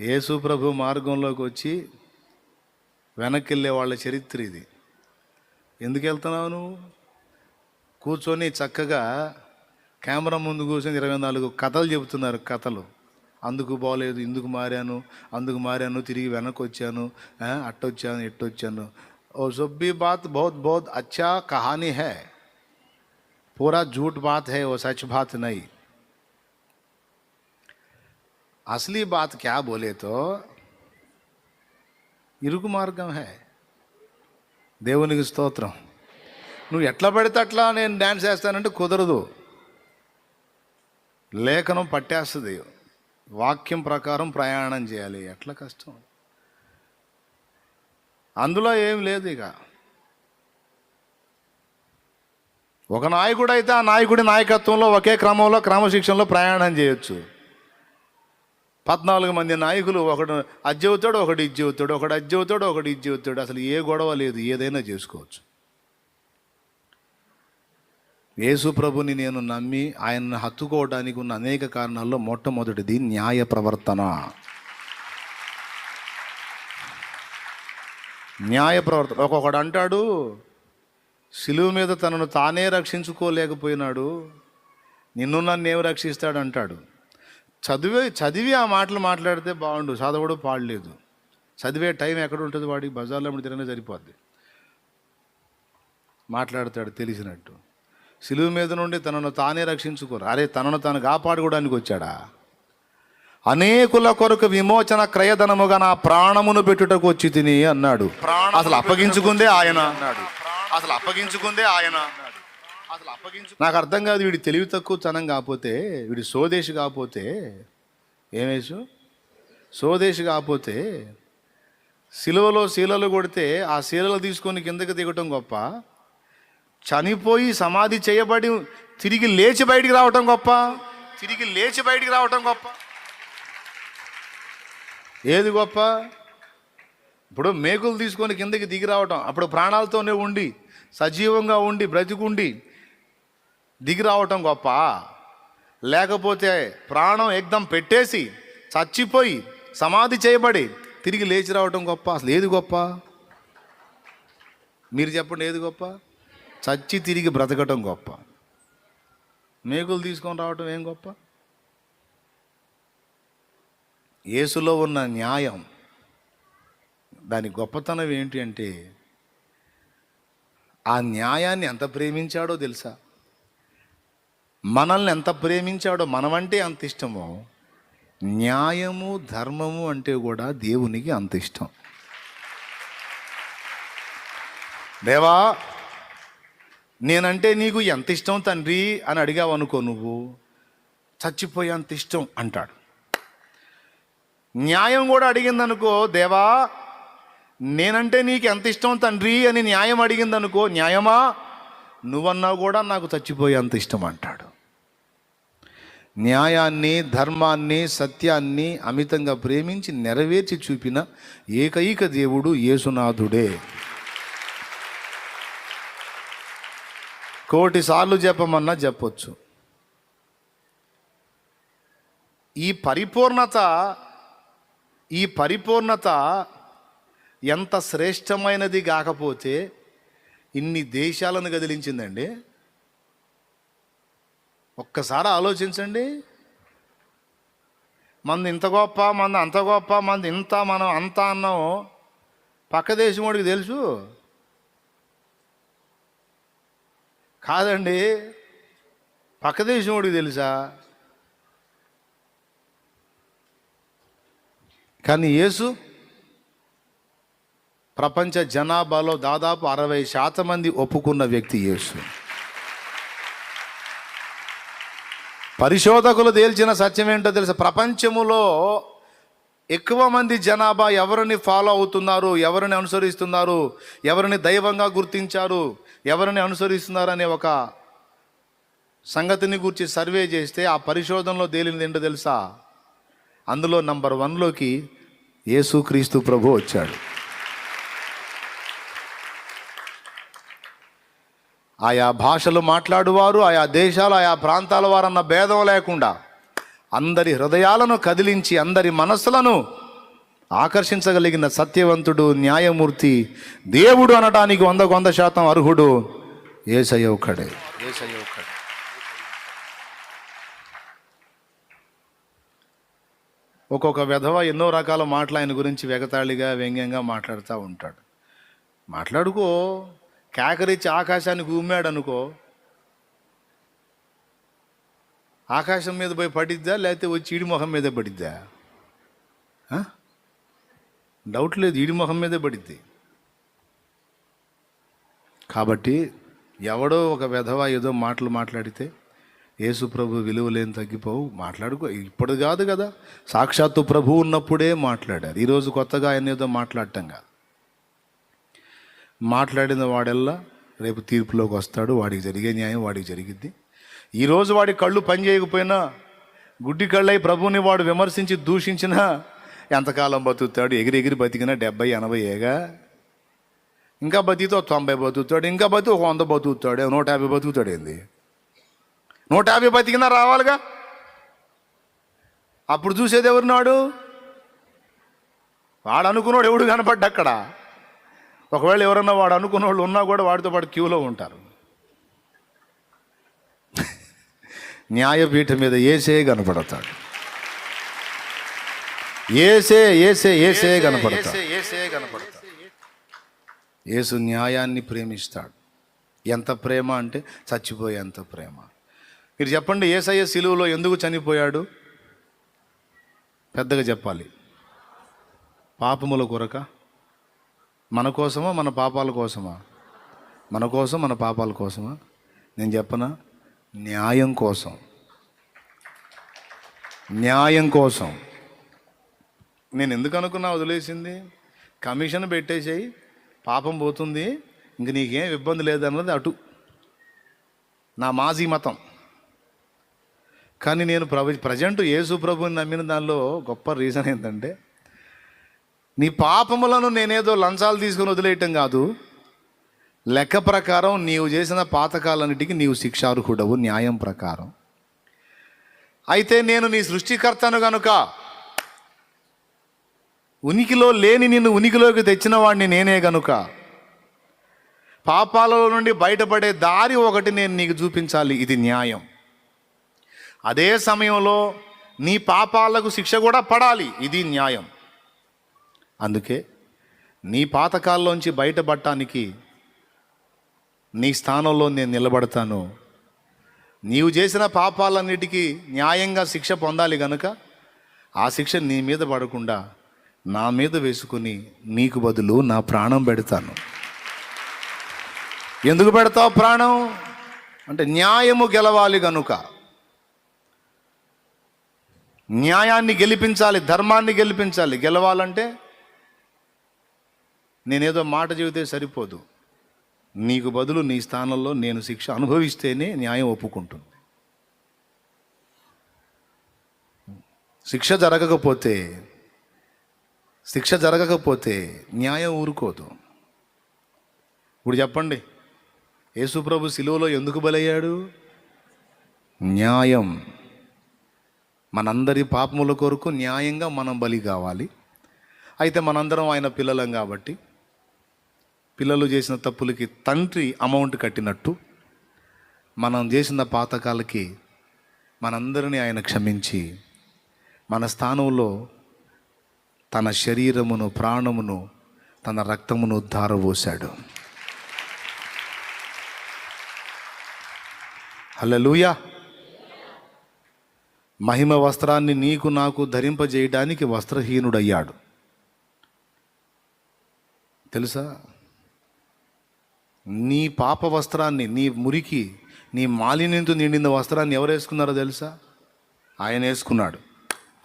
యేసు ప్రభు మార్గంలోకి వచ్చి వెనక్కి వెళ్ళే వాళ్ళ చరిత్ర ఇది. ఎందుకు వెళ్తున్నావు నువ్వు? కూర్చొని చక్కగా కెమెరా ముందు కూర్చొని ఇరవై నాలుగు కథలు చెబుతున్నారు కథలు. అందుకు బాగోలేదు ఇందుకు మారాను అందుకు మారాను తిరిగి వెనక్కి వచ్చాను అట్టొచ్చాను ఎట్టొచ్చాను. ఓ సొబ్బి బాత్ బహుత్ బహుత్ అచ్చా కహానీ హే. పూరా జూట్ బాత్ హే ఓ సచ్ బాత్ నై. असली बात क्या बोले तो ఇరుకు మార్గం హే దేవునికి స్తోత్రం నువ్వు ఎట్లా పడితే అట్లా నేను డ్యాన్స్ వేస్తానంటే కుదరదు లేఖనం పట్టేస్తుంది వాక్యం ప్రకారం ప్రయాణం చేయాలి ఎట్లా కష్టం అందులో ఏం లేదు ఇక ఒక నాయకుడు అయితే ఆ నాయకుడి నాయకత్వంలో ఒకే క్రమంలో క్రమశిక్షణలో ప్రయాణం చేయొచ్చు పద్నాలుగు మంది నాయకులు ఒకడు అజ్జవుతాడు ఒకటి ఒకడు ఇది ఒకడు అది ఒకడు అసలు ఏ గొడవ లేదు ఏదైనా చేసుకోవచ్చు. యేసు ప్రభుని నేను నమ్మి ఆయన్ని హత్తుకోవడానికి ఉన్న అనేక కారణాల్లో మొట్టమొదటిది న్యాయ ప్రవర్తన. న్యాయ ప్రవర్తన. ఒక్కొక్కడు అంటాడు సిలువు మీద తనను తానే రక్షించుకోలేకపోయినాడు నిన్ను నన్ను ఏమి రక్షిస్తాడు అంటాడు చదివే చదివి ఆ మాటలు మాట్లాడితే బాగుండు. చదవడు పాడలేదు. చదివే టైం ఎక్కడ ఉంటుంది వాడికి? బజార్లో తిరగనే సరిపోద్ది. మాట్లాడతాడు తెలిసినట్టు. సిలువు మీద నుండి తనను తానే రక్షించుకోరు. అరే తనను తాను కాపాడుకోవడానికి వచ్చాడా? అనేకుల కొరకు విమోచన క్రయధనముగా నా ప్రాణమును పెట్టుటకు వచ్చి తిని అన్నాడు. అసలు అప్పగించుకుందే ఆయన. అన్నాడు. అసలు అప్పగించుకుందే ఆయన. నాకు అర్థం కాదు వీడి తెలివి తక్కువ తనం కాకపోతే వీడి స్వదేశి కాకపోతే ఏమేసు స్వదేశి కాకపోతే శిలువలో శీలలు కొడితే ఆ శీలలు తీసుకొని కిందకి దిగటం గొప్ప. చనిపోయి సమాధి చేయబడి తిరిగి లేచి బయటికి రావటం గొప్ప. తిరిగి లేచి బయటికి రావటం గొప్ప. ఏది గొప్ప? ఇప్పుడు మేకులు తీసుకొని కిందకి దిగి రావటం. అప్పుడు ప్రాణాలతోనే ఉండి సజీవంగా ఉండి బ్రతికుండి దిగి రావటం గొప్ప. లేకపోతే ప్రాణం ఎగ్దం పెట్టేసి చచ్చిపోయి సమాధి చేయబడి తిరిగి లేచి రావటం గొప్ప. అసలు ఏది గొప్ప? మీరు చెప్పండి ఏది గొప్ప? చచ్చి తిరిగి బ్రతకటం గొప్ప. మేకులు తీసుకొని రావటం ఏం గొప్ప? యేసులో ఉన్న న్యాయం. దాని గొప్పతనం ఏంటి అంటే ఆ న్యాయాన్ని ఎంత ప్రేమించాడో తెలుసా? మనల్ని ఎంత ప్రేమించాడో మనమంటే అంత ఇష్టమో. న్యాయము ధర్మము అంటే కూడా దేవునికి అంత ఇష్టం. దేవా నేనంటే నీకు ఎంత ఇష్టం తండ్రి అని అడిగావు అనుకో నువ్వు. చచ్చిపోయేంత ఇష్టం అంటాడు. న్యాయం కూడా అడిగిందనుకో దేవా నేనంటే నీకు ఎంత ఇష్టం తండ్రి అని న్యాయం అడిగిందనుకో న్యాయమా? నువ్వన్నా కూడా నాకు చచ్చిపోయే అంత ఇష్టం అంటాడు. న్యాయాన్ని ధర్మాన్ని సత్యాన్ని అమితంగా ప్రేమించి నెరవేర్చి చూపిన ఏకైక దేవుడు యేసునాథుడే. కోటి సార్లు చెప్పమన్నా చెప్పొచ్చు ఈ పరిపూర్ణత ఈ పరిపూర్ణత ఎంత శ్రేష్టమైనది కాకపోతే ఇన్ని దేశాలను కదిలించిందండి ఒక్కసారి ఆలోచించండి. మంది ఇంత గొప్ప మంది అంత గొప్ప మంది ఇంత మనం అంత అన్నాం. పక్క దేశం తెలుసు. కాదండి పక్క దేశం తెలుసా? కానీ యేసు ప్రపంచ జనాభాలో దాదాపు అరవై శాతం మంది ఒప్పుకున్న వ్యక్తి యేసు. పరిశోధకులు తేల్చిన సత్యం ఏంటో తెలుసా? ప్రపంచములో ఎక్కువ మంది జనాభా ఎవరిని ఫాలో అవుతున్నారు ఎవరిని అనుసరిస్తున్నారు ఎవరిని దైవంగా గుర్తించారు ఎవరిని అనుసరిస్తున్నారు అనే ఒక సంగతిని గురించి సర్వే చేస్తే ఆ పరిశోధనలో తేలినది ఏంటో తెలుసా? అందులో నంబర్ వన్లోకి యేసుక్రీస్తు ప్రభు వచ్చాడు. ఆయా భాషలు మాట్లాడువారు ఆయా దేశాలు ఆయా ప్రాంతాల వారన్న భేదం లేకుండా అందరి హృదయాలను కదిలించి అందరి మనస్సులను ఆకర్షించగలిగిన సత్యవంతుడు న్యాయమూర్తి దేవుడు అనడానికి వందకు వంద శాతం అర్హుడు ఏసయ్య ఒక్కడే. ఒక్కొక్క విధవ ఎన్నో రకాల మాటలు ఆయన గురించి వెగతాళిగా వ్యంగ్యంగా మాట్లాడుతూ ఉంటాడు. మాట్లాడుకో కేకరిచ్చి ఆకాశానికి ఉమ్మాడు అనుకో ఆకాశం మీద పోయి పడిద్దా లేకపోతే వచ్చి ఈడి మొహం మీద పడిద్దా? డౌట్ లేదు ఈడి మొహం మీదే పడిద్ది. కాబట్టి ఎవడో ఒక వెధవ ఏదో మాటలు మాట్లాడితే యేసు ప్రభు విలువలేని తగ్గిపోవు మాట్లాడుకో. ఇప్పుడు కాదు కదా. సాక్షాత్తు ప్రభు ఉన్నప్పుడే మాట్లాడారు. ఈరోజు కొత్తగా ఆయన ఏదో మాట్లాడటం కాదు మాట్లాడిన వాడెల్లా రేపు తీర్పులోకి వస్తాడు వాడికి జరిగే న్యాయం వాడికి జరిగిద్ది. ఈరోజు వాడి కళ్ళు పని చేయకపోయినా గుడ్డి కళ్ళై ప్రభుని వాడు విమర్శించి దూషించినా ఎంతకాలం బతుకుతాడు? ఎగిరి ఎగిరి బతికినా డెబ్బై ఎనభై ఏగా? ఇంకా బతికితే తొంభై బతుకుతాడు ఇంకా బతి ఒక వంద బతుకుతాడు నూట యాభై బతుకుతాడు ఏంది? నూట యాభై బతికినా రావాలిగా? అప్పుడు చూసేది ఎవరున్నాడు వాడు అనుకున్నాడు ఎవడు కనపడ్డా అక్కడ? ఒకవేళ ఎవరన్నా వాడు అనుకున్న వాళ్ళు ఉన్నా కూడా వాడితో పాటు క్యూలో ఉంటారు. న్యాయపీఠం మీద ఏసే కనపడతాడు. ఏసే ఏసే ఏసే కనపడతాడు. ఏసే కనపడతాడు. యేసు న్యాయాన్ని ప్రేమిస్తాడు. ఎంత ప్రేమ అంటే చచ్చిపోయేంత ప్రేమ. మీరు చెప్పండి ఏసయ్య సిలువలో ఎందుకు చనిపోయాడు? పెద్దగా చెప్పాలి. పాపముల కొరక? మన కోసమా మన పాపాల కోసమా? మన కోసం మన పాపాల కోసమా? నేను చెప్పనా? న్యాయం కోసం. న్యాయం కోసం. నేను ఎందుకు అనుకున్నా వదిలేసింది? కమిషన్ పెట్టేసేయి పాపం పోతుంది ఇంక నీకేం ఇబ్బంది లేదన్నది అటు. నా మాజీ మతం. కానీ నేను ప్రభు ప్రజెంట్ యేసు ప్రభుని నమ్మిన దానిలో గొప్ప రీజన్ ఏంటంటే నీ పాపములను నేనేదో లంచాలు తీసుకుని వదిలేయటం కాదు. లెక్క ప్రకారం నీవు చేసిన పాతకాలన్నిటికీ నీవు శిక్షార్హుడవు న్యాయం ప్రకారం. అయితే నేను నీ సృష్టికర్తను గనుక ఉనికిలో లేని నిన్ను ఉనికిలోకి తెచ్చిన వాడిని నేనే గనుక పాపాలలో నుండి బయటపడే దారి ఒకటి నేను నీకు చూపించాలి ఇది న్యాయం. అదే సమయంలో నీ పాపాలకు శిక్ష కూడా పడాలి ఇది న్యాయం. అందుకే నీ పాతకాల్లోంచి బయటపడటానికి నీ స్థానంలో నేను నిలబడతాను. నీవు చేసిన పాపాలన్నిటికీ న్యాయంగా శిక్ష పొందాలి గనుక ఆ శిక్ష నీ మీద పడకుండా నా మీద వేసుకుని నీకు బదులు నా ప్రాణం పెడతాను. ఎందుకు పెడతావు ప్రాణం? అంటే న్యాయము గెలవాలి గనుక. న్యాయాన్ని గెలిపించాలి ధర్మాన్ని గెలిపించాలి. గెలవాలంటే నేనేదో మాట చెబితే సరిపోదు. నీకు బదులు నీ స్థానంలో నేను శిక్ష అనుభవిస్తేనే న్యాయం ఒప్పుకుంటుంది. శిక్ష జరగకపోతే శిక్ష జరగకపోతే న్యాయం ఊరుకోదు. ఇప్పుడు చెప్పండి యేసుప్రభు శిలువలో ఎందుకు బలయ్యాడు? న్యాయం. మనందరి పాపముల కొరకు న్యాయంగా మనం బలి కావాలి. అయితే మనందరం ఆయన పిల్లలం కాబట్టి పిల్లలు చేసిన తప్పులకి తండ్రి అమౌంట్ కట్టినట్టు మనం చేసిన పాతకాలకి మనందరినీ ఆయన క్షమించి మన స్థానంలో తన శరీరమును ప్రాణమును తన రక్తమును ధారబోశాడు. హలలుయా మహిమ వస్త్రాన్ని నీకు నాకు ధరింపజేయడానికి వస్త్రహీనుడయ్యాడు. తెలుసా? నీ పాప వస్త్రాన్ని నీ మురికి నీ మాలిన్యంతో నిండిన వస్త్రాన్ని ఎవరు వేసుకున్నారో తెలుసా? ఆయన వేసుకున్నాడు.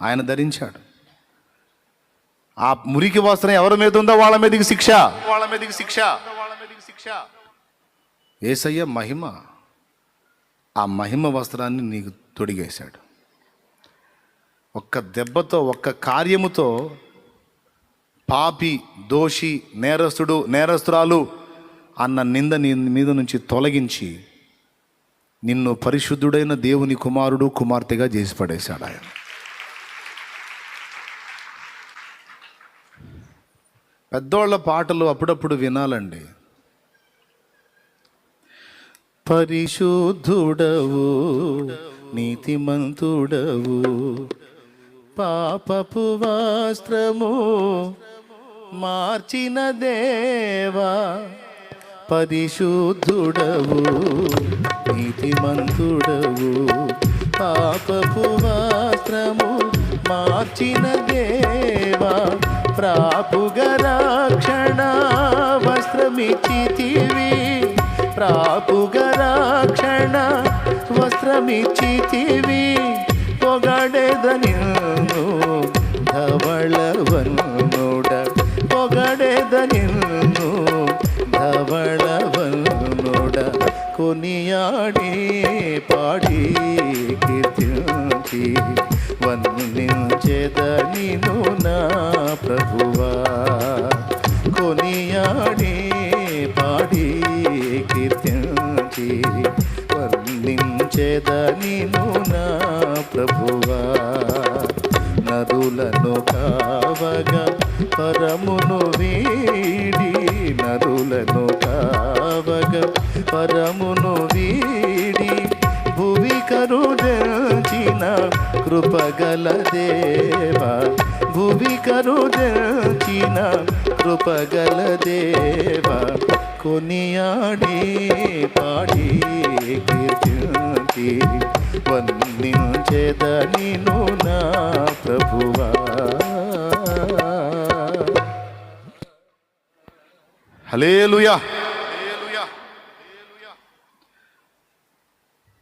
ఆయన ధరించాడు. ఆ మురికి వస్త్రం ఎవరి మీద ఉందో వాళ్ళ మీదకి శిక్ష. వాళ్ళ మీదకి శిక్ష. వాళ్ళ మీదకి శిక్ష. ఏసయ్య మహిమ. ఆ మహిమ వస్త్రాన్ని నీకు తొడిగేశాడు. ఒక్క దెబ్బతో ఒక్క కార్యముతో పాపి దోషి నేరస్తుడు నేరస్తురాలు అన్న నింద నీ మీద నుంచి తొలగించి నిన్ను పరిశుద్ధుడైన దేవుని కుమారుడు కుమార్తెగా చేసి పడేశాడు ఆయన. పెద్దోళ్ళ పాటలు అప్పుడప్పుడు వినాలండి. పరిశుద్ధుడవు నీతిమంతుడవు పాపపు వస్త్రము మార్చిన దేవా పరిశుద్ధుడవు నీతిమంతుడవు. పాపపు వస్త్రము మార్చిన దేవా ప్రాపుగరక్షణ వస్త్రమిచ్చితివి. ప్రాపుగ రక్షణ వస్త్రమిచ్చితివి. పొగడెదనిన్ను ధవళవన్నుడ పొగడెదనిను కొనియాడి పాడి కీర్తించి వందించెదనిను నా ప్రభువా. కొనియాడి పాడి కీర్తించి వర్ణించెదనిను నా ప్రభువా. నరులను కావగా పరమును వీడి నరులను కావగా పరమును వీడి భువి కరుదచిన కృపగల దేవా భువి కరుదచిన కృపగల దేవా కొనియాడి పాడి కీర్తి వందించెదనిను నా ప్రభువా? హలేలుయా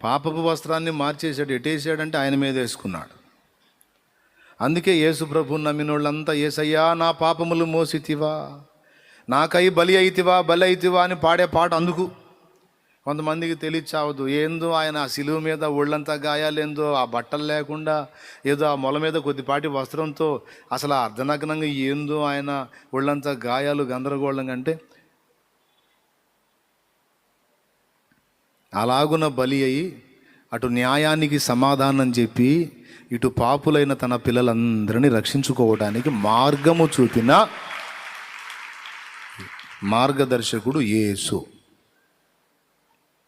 పాపపు వస్త్రాన్ని మార్చేశాడు ఎటేసాడంటే ఆయన మీద వేసుకున్నాడు. అందుకే యేసు ప్రభు నమ్మిన వాళ్ళంతా ఏసయ్యా నా పాపములు మోసితివా నాకై బలి అయితివా బలి అయితివా అని పాడే పాట అందుకు. కొంతమందికి తెలియచావదు. ఏందో ఆయన ఆ సిలువ మీద ఒళ్ళంతా గాయాలేందో ఆ బట్టలు లేకుండా ఏదో ఆ మొల మీద కొద్దిపాటి వస్త్రంతో అసలు ఆ అర్ధనగ్నంగా ఏందో ఆయన ఒళ్ళంతా గాయాలు గందరగోళంగా అంటే అలాగున బలి అయి అటు న్యాయానికి సమాధానం చెప్పి ఇటు పాపులైన తన పిల్లలందరినీ రక్షించుకోవడానికి మార్గము చూపిన మార్గదర్శకుడు యేసు.